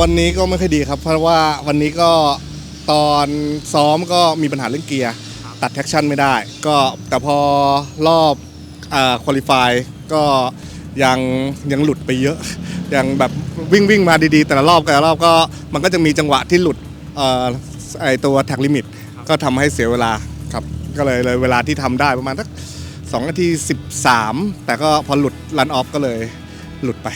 วันนี้ก็ไม่ค่อยดีครับเพราะว่าวันนี้ก็ตอนซ้อมก็มีปัญหาเรื่องเกียร์ตัดแท็กชั่นไม่ได้ ก็แต่พอรอบคุริฟายก็ยังยังหลุดไปเยอะ ยังแบบวิ่งวิ่งมาดีๆ แต่ละรอบแต่ละรอบก็มันก็จะมีจังหวะที่หลุดออไอตัวแท็กลิมิตก็ทำให้เสียเวลาครับ ก็เลยเลยเวลาที่ทำได้ประมาณสักสองนาที13แต่ก็พอหลุดรันออฟก็เลยหลุดไป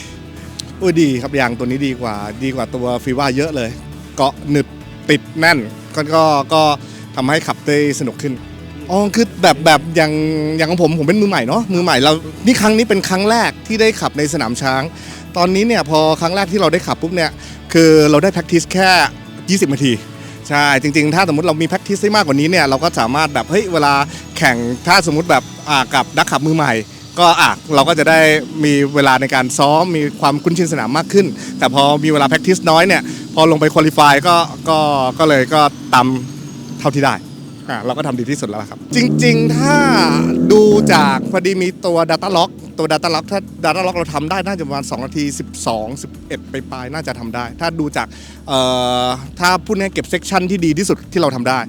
อุ้ยดีครับยางตัวนี้ดีกว่า ดีกว่าตัวฟีว่าเยอะเลย เกาะหนึบติดแน่น ก็ก็ก็ทำให้ขับได้สนุกขึ้นอ๋อคือแบบแบบอย่างอย่างของผมผมเป็นมือใหม่เนาะมือใหม่เรานี่ครั้งนี้เป็นครั้งแรกที่ได้ขับในสนามช้าง ตอนนี้เนี่ยพอครั้งแรกที่เราได้ขับปุ๊บเนี่ยคือเราได้ practice แค่ 20นาทีใช่จริงๆ ถ้าสมมติเรามี practice ได้มากกว่านี้เนี่ยเราก็สามารถแบบเฮ้ยเวลาแข่งถ้าสมมติแบบอ่ากับนักขับมือใหม่ ก็อะเราก็จะได้มีเวลาในการซ้อมมีความคุ้นชินสนามมากขึ้น แต่พอมีเวลา practice น้อยเนี่ยพอลงไป qualify ก็ก็ก็เลยก็ตามเท่าที่ได้อะเราก็ทำดีที่สุดแล้วล่ะครับ จริง ๆ ถ้าดูจากพอดีมีตัว data log ตัว data log ถ้า data log เราทำได้น่าจะประมาณ 2 นาที 12 11 ไปปลายน่าจะทำได้ ถ้าดูจากเอ่อถ้าพูดง่ายเก็บเซกชันที่ดีที่สุดที่เราทำได้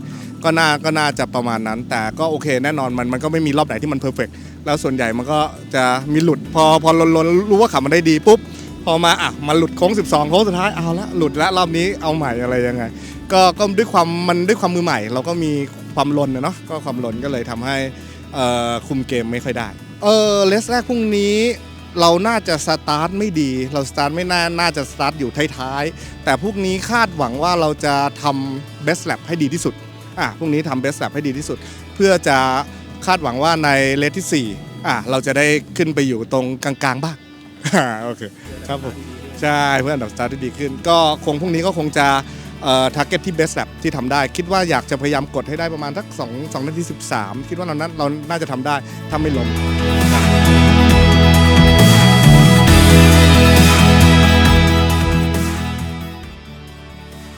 ก็น่าก็น่าจะประมาณนั้น แต่ก็โอเคแน่นอนมันมันก็ไม่มีรอบไหนที่มันเพอร์เฟก แล้วส่วนใหญ่มันก็จะมีหลุดพอพอลนลนรู้ว่าขับมันได้ดีปุ๊บพอมาอะมาหลุดโค้ง 12โค้งสุดท้ายเอาละหลุดล้วรอบนี้เอาใหม่อะไรยังไง ก็ก็ด้วยความมันด้วยความมือใหม่ เราก็มีความลนนะเนาะก็ความลนก็เลยทำให้คุมเกมไม่ค่อยได้เออเลสแรกพรุ่งนี้เราน่าจะสตาร์ทไม่ดี เราสตาร์ทไม่น่าน่าจะสตาร์ทอยู่ท้ายๆแต่พรุ่งนี้คาดหวังว่าเราจะทำ best lap ให้ดีที่สุดอะพรุ่งนี้ทำ best lap ให้ดีที่สุด เพื่อจะ คาดหวังว่าในเลทที่ 4 อะเราจะได้ขึ้นไปอยู่ตรงกลางๆบ้างอ่าโอเคครับผมใช่เพื่ออันดับสตาร์ทที่ดีขึ้น ก็คงพรุ่งนี้ก็คงจะเอ่อทาร์เก็ตที่เบสแลบที่ทำได้ คิดว่าอยากจะพยายามกดให้ได้ประมาณสัก2 2นาที13 คิดว่าเรานั้นเราน่าจะทำได้ถ้าไม่ล้ม